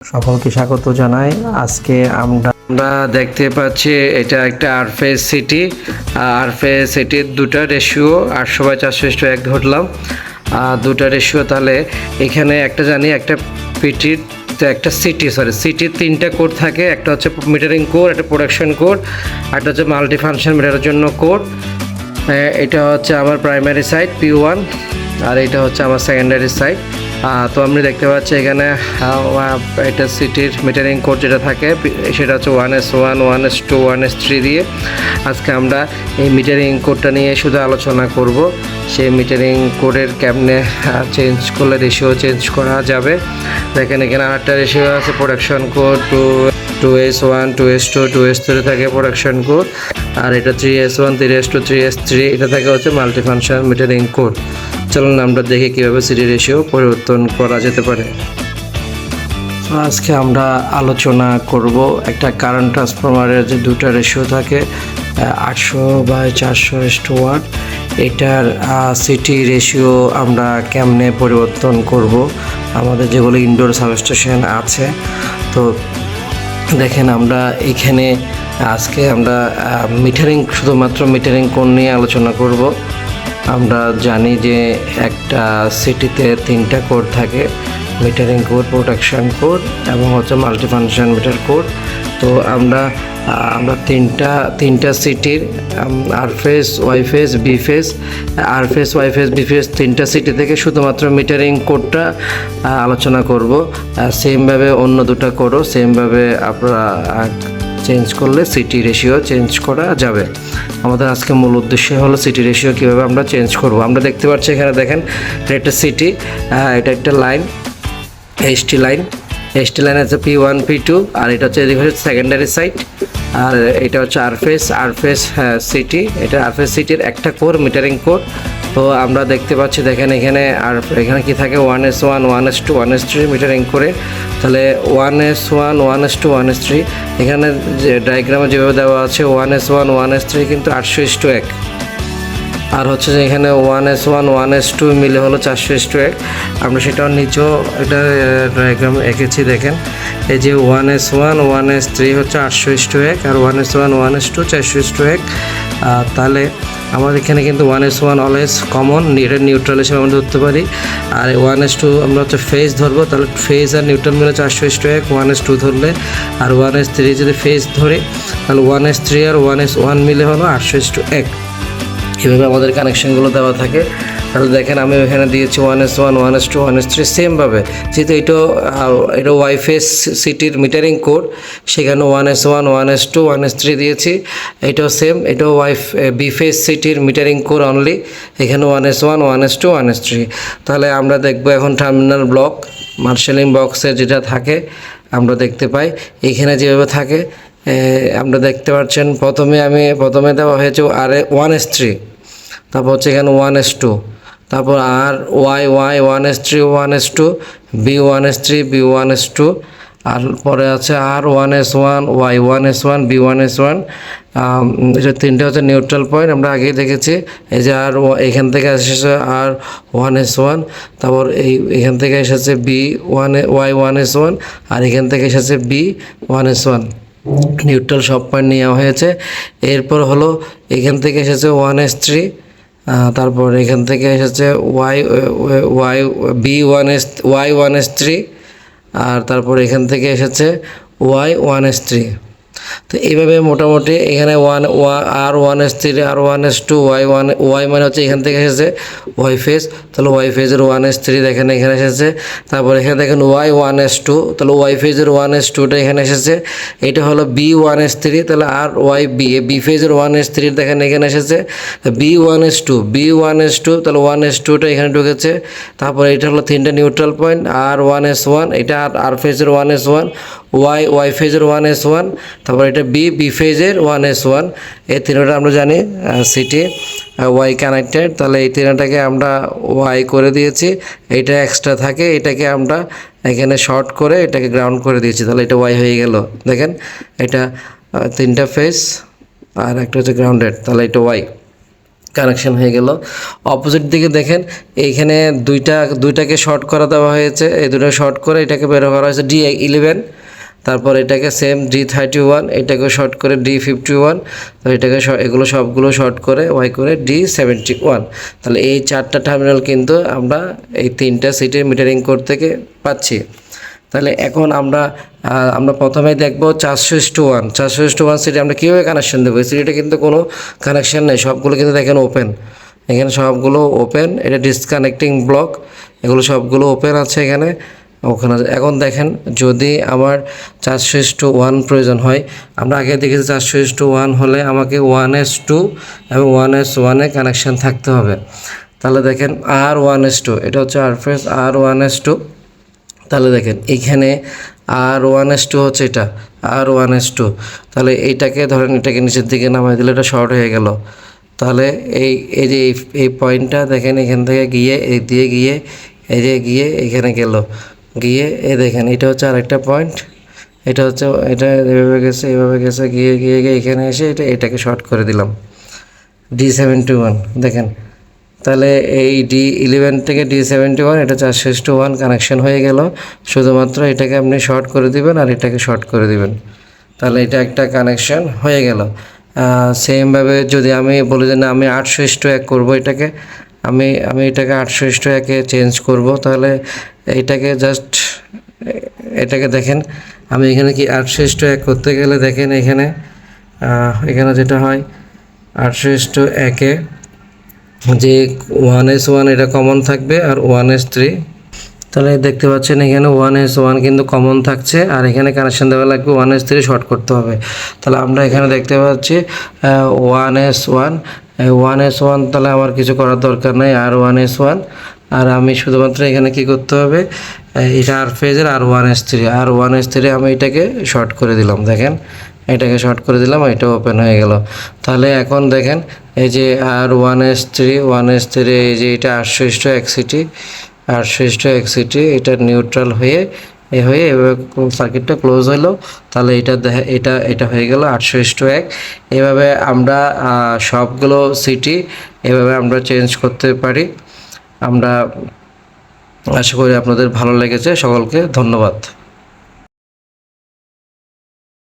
সকলকে স্বাগত জানাই। আজকে আমরা আমরা দেখতে পাচ্ছি এটা একটা আরফেস সিটি। আরফেস সিটির দুটা রেশিও আটশো বাই চারশো এক ধরলাম। আর দুটা রেশিও তাহলে এখানে একটা জানি, একটা পিটির একটা সিটি সরি সিটির তিনটা কোড থাকে। একটা হচ্ছে মিটারিং কোড একটা প্রোডাকশন কোড একটা হচ্ছে মাল্টি ফাংশন মিটারের জন্য কোড এটা হচ্ছে আমার প্রাইমারি সাইট পি ওয়ান আর এটা হচ্ছে আমার সেকেন্ডারি সাইট তো আপনি দেখতে পাচ্ছি এখানে এটা সিটির মিটারিং কোড যেটা থাকে সেটা হচ্ছে one S one one S two one S three দিয়ে আজকে আমরা এই মিটারিং কোডটা নিয়ে শুধু আলোচনা করব। সেই মিটারিং কোডের কেমনে চেঞ্জ করলে রেশিও চেঞ্জ করা যাবে। দেখেন এখানে আরেকটা রেশিও আছে production code two two S one two S two two S three থাকে প্রোডাকশন কোড আর এটা three S one three S two three S three এটা থাকে হচ্ছে মাল্টি ফাংশন মিটারিং কোড চলুন আমরা দেখি কীভাবে সিটি রেশিও পরিবর্তন করা যেতে পারে। আজকে আমরা আলোচনা করব একটা কারেন্ট ট্রান্সফরমারের যে দুটো রেশিও থাকে, আটশো বাই চারশো টু ওয়াট, এটার সিটি রেশিও আমরা কেমনে পরিবর্তন করব? আমাদের যেগুলো ইনডোর সাবস্টেশন আছে, তো দেখেন আমরা এখানে আজকে আমরা মিটারিং শুধুমাত্র মিটারিং কোন নিয়ে আলোচনা করব। আমরা জানি যে একটা সিটিতে তিনটা কোড থাকে মিটারিং কোড প্রোটেকশন কোড এবং হচ্ছে মাল্টিফাংশন মিটার কোড তো আমরা আমরা তিনটা তিনটা সিটির R phase Y phase B phase R phase Y phase B phase তিনটা সিটি থেকে শুধুমাত্র মিটারিং কোডটা আলোচনা করব। সেমভাবে অন্য দুটো কোডও সেমভাবে আপনারা চেঞ্জ করলে সিটি রেশিও চেঞ্জ করা যাবে। আমাদের আজকে মূল উদ্দেশ্য হলো সিটি রেশিও কীভাবে আমরা চেঞ্জ করব। আমরা দেখতে পাচ্ছি এখানে দেখেন, এটা সিটি এটা একটা line HT line HT line আছে পি ওয়ান পি টু আর এটা হচ্ছে এদিকে হচ্ছে সেকেন্ডারি সাইট আর এটা হচ্ছে আরফেস আরফেস সিটি এটা আরফেস সিটির একটা কোর মিটারিং কোর তো আমরা দেখতে পাচ্ছি দেখেন এখানে আর এখানে কি থাকে one S one one S two one S three metering করে তাহলে one S one one S two one S three এখানে যে ডায়াগ্রামে যেভাবে দেওয়া আছে one S one one S three কিন্তু আটশো ইস টু এক আর হচ্ছে যে এখানে one S one one S two মিলে হলো চারশো এস টু এক আমরা সেটাও নিচেও একটা ডায়াগ্রাম এঁকেছি দেখেন এই যে one S one one S three হচ্ছে আটশো এস টু এক আর one S one one S two চারশো এস টু এক তাহলে আমাদের এখানে কিন্তু one S one always common এটা নিউট্রাল হিসেবে আমরা ধরতে পারি। আর ওয়ান এস টু আমরা হচ্ছে ফেজ ধরবো, তাহলে ফেজ আর নিউট্রাল মিলে চারশো টু এক ওয়ান এস টু ধরলে, আর ওয়ান এস থ্রি যদি ফেজ ধরে, তাহলে ওয়ান এস থ্রি আর ওয়ান এস ওয়ান মিলে হলো আটশো এস টু এক। এভাবে আমাদের কানেকশানগুলো দেওয়া থাকে। তাহলে দেখেন আমি এখানে দিয়েছি one S one one S two one S three সেমভাবে যেহেতু এটা এটা ওয়াইফেস সিটির মিটারিং কোড সেখানে one S one one S two one S three দিয়েছি এটাও সেম এটাও ওয়াইফ বিফেস সিটির মিটারিং কোড অনলি এখানে one S one one S two one S three তাহলে আমরা দেখব এখন টার্মিনাল ব্লক মার্শালিং বক্সে যেটা থাকে আমরা দেখতে পাই এখানে যেভাবে থাকে আমরা দেখতে পাচ্ছেন প্রথমে আমি প্রথমে দেওয়া হয়েছে আর ওয়ান এস থ্রি তারপর হচ্ছে এখানে ওয়ান এস টু তারপর R Y Y one S three one S two B one S three B one S two আর পরে আছে R one S one Y one S one B one S one এটা তিনটে হচ্ছে neutral point আমরা আগেই দেখেছি এই যে আর এখান থেকে এসেছে আর ওয়ান এস ওয়ান তারপর এই এখান থেকে এসেছে B one Y one S one আর এখান থেকে এসেছে B one S one neutral সব পয়েন্ট নেওয়া হয়েছে এরপর হলো এখান থেকে এসেছে ওয়ান এস থ্রি তারপর এখান থেকে এসেছে Y Y B one S Y one S three আর তারপর এখান থেকে এসেছে ওয়াই ওয়ান এস থ্রি তো এইভাবে মোটামুটি এখানে ওয়ান ওয়া আর ওয়ান এস থ্রি আর one S two Y one Y মানে হচ্ছে এখান থেকে এসেছে ওয়াই ফেজ তাহলে ওয়াই ফেজের ওয়ান এস থ্রি দেখেন এখানে এসেছে তারপর এখানে দেখেন ওয়াই ওয়ান এস টু তাহলে ওয়াই ফেজের ওয়ান এস টুটা এখানে এসেছে এটা হলো বি ওয়ান এস থ্রি তাহলে আর ওয়াই বি বি ফেজের ওয়ান এস থ্রি দেখেন এখানে এসেছে B one S two B one S two তাহলে ওয়ান এস টুটা এখানে ঢুকেছে তারপর এটা হলো তিনটা নিউট্রাল পয়েন্ট আর ওয়ান এস ওয়ান এটা আর আর ফেজের one S one Y Y ফেজের ওয়ান এস ওয়ান তারপর এটা বি বি ফেজের ওয়ান এস ওয়ান এই তিনটা আমরা জানি সিটি ওয়াই কানেক্টেড তাহলে এই তিনটাকে আমরা ওয়াই করে দিয়েছি। এটা এক্সট্রা থাকে, এটাকে আমরা এখানে শর্ট করে এটাকে গ্রাউন্ড করে দিয়েছি। তাহলে এটা ওয়াই হয়ে গেল। দেখেন, এটা তিনটা ফেজ আর একটা হচ্ছে গ্রাউন্ডেড তাহলে এটা ওয়াই কানেকশন হয়ে গেল। অপোজিট দিকে দেখেন, এইখানে দুইটা, দুইটাকে শর্ট করা দেওয়া হয়েছে। এই দুটো শর্ট করে এটাকে বের করা হয়েছে ডি ইলেভেন তারপর এটাকে সেম ডি থার্টি ওয়ান এটাকে শর্ট করে ডি ফিফটি ওয়ান এটাকে এগুলো সবগুলো শর্ট করে ওয়াই করে ডি সেভেন্টি ওয়ান তাহলে এই চারটা টার্মিনাল কিন্তু আমরা এই তিনটা সিটের মিটারিং কোড থেকে পাচ্ছি। তাহলে এখন আমরা আমরা প্রথমে দেখব চারশো টু ওয়ান চারশো টু ওয়ান সিটি আমরা কীভাবে কানেকশন দেবো? এই সিটিটা কিন্তু কোনো কানেকশন নেই, সবগুলো কিন্তু দেখেন ওপেন এখানে সবগুলো ওপেন এটা ডিসকানেক্টিং ব্লক এগুলো সবগুলো ওপেন আছে এখানে। ওখানে এখন দেখেন, যদি আমার চারশো ইস টু ওয়ান প্রয়োজন হয়, আমরা আগে দেখেছি চারশো ইস টু ওয়ান হলে আমাকে ওয়ান এস টু এবং ওয়ান এস ওয়ানে কানেকশান থাকতে হবে। তাহলে দেখেন আর ওয়ান এস টু এটা হচ্ছে R phase R one S two তাহলে দেখেন, এখানে আর ওয়ান এস টু হচ্ছে এটা আর ওয়ান এস টু তাহলে এইটাকে ধরেন, এটাকে নিচের দিকে নামাই দিলে এটা শর্ট হয়ে গেল। তাহলে এই এই যে এই পয়েন্টটা দেখেন, এখান থেকে গিয়ে, এই দিয়ে গিয়ে, এই যে গিয়ে এখানে গেল। গিয়ে, এই দেখেন, এটা হচ্ছে আরেকটা পয়েন্ট এটা হচ্ছে, এটা এভাবে গেছে এভাবে গেছে, গিয়ে গিয়ে গিয়ে এখানে এসে এটা, এটাকে শর্ট করে দিলাম। ডি সেভেন্টি ওয়ান দেখেন। তাহলে এই ডি ইলেভেন থেকে ডি সেভেন্টি ওয়ান এটা চারশো টু ওয়ান কানেকশন হয়ে গেল। শুধুমাত্র এটাকে আপনি শর্ট করে দিবেন আর এটাকে শর্ট করে দিবেন। তাহলে এটা একটা কানেকশন হয়ে গেল। সেমভাবে যদি আমি বলি যে না, আমি আটশো ইস্টু এক করব এটাকে আমি আমি এটাকে আটশো ইস্টু একে চেঞ্জ করব। তাহলে এটাকে জাস্ট এটাকে দেখেন, আমি এখানে কি আটশো ইস্টু এক করতে গেলে দেখেন এখানে এখানে যেটা হয় আটশো ইস্টু একে যে ওয়ান এস ওয়ান এটা কমন থাকবে আর ওয়ান এস থ্রি তাহলে দেখতে পাচ্ছেন এখানে ওয়ান এস ওয়ান কিন্তু কমন থাকছে আর এখানে কানেকশন দেওয়া লাগবে ওয়ান এস থ্রি শর্ট করতে হবে। তাহলে আমরা এখানে দেখতে পাচ্ছি one S one one S one তাহলে আমার কিছু করার দরকার নেই, আর ওয়ান এস ওয়ান আর আমি শুধুমাত্র এখানে কি করতে হবে এটা আর ফেজের R one S three R one S three আমি এটাকে শর্ট করে দিলাম, দেখেন, এটাকে শর্ট করে দিলাম, এটা ওপেন হয়ে গেল। তাহলে এখন দেখেন, এই যে R one S three one S three এই যে এটা আটশো ইস্টো এক সিটি আটশো ইস্টো এক সিটি এটা নিউট্রাল হয়ে এ হয়ে এভাবে সার্কিটটা ক্লোজ হলো। তাহলে এটা দেখা এটা এটা হয়ে গেল আটশো ইস্টু এক। এভাবে আমরা সবগুলো সিটি এভাবে আমরা চেঞ্জ করতে পারি। আমরা আশা করি আপনাদের ভালো লেগেছে। সকলকে ধন্যবাদ।